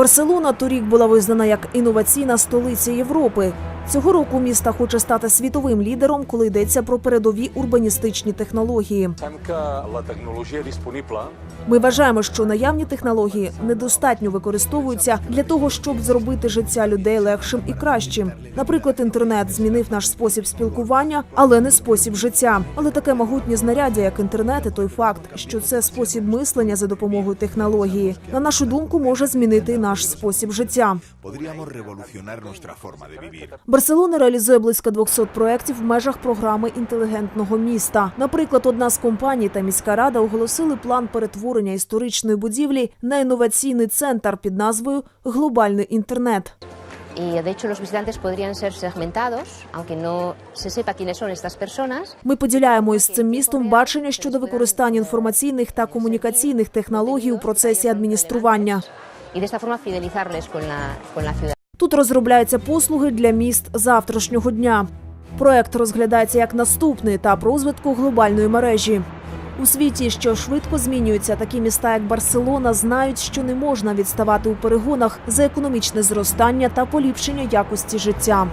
Барселона торік була визнана як інноваційна столиця Європи. Цього року місто хоче стати світовим лідером, коли йдеться про передові урбаністичні технології. Ми вважаємо, що наявні технології недостатньо використовуються для того, щоб зробити життя людей легшим і кращим. Наприклад, інтернет змінив наш спосіб спілкування, але не спосіб життя. Але таке могутнє знаряддя, як інтернет, і той факт, що це спосіб мислення за допомогою технології, на нашу думку, може змінити наш спосіб життя. Барселона реалізує близько 200 проєктів в межах програми інтелігентного міста. Наприклад, одна з компаній та міська рада оголосили план перетворення історичної будівлі на інноваційний центр під назвою Глобальний інтернет. Y de hecho los visitantes podrían ser segmentados, aunque no se sepa quiénes son estas personas. Ми поділяємо із цим містом бачення щодо використання інформаційних та комунікаційних технологій у процесі адміністрування. Y de esta forma fidelizarles con la, con la ciudad. Тут розробляються послуги для міст завтрашнього дня. Проект розглядається як наступний етап розвитку глобальної мережі. У світі, що швидко змінюються, такі міста, як Барселона, знають, що не можна відставати у перегонах за економічне зростання та поліпшення якості життя.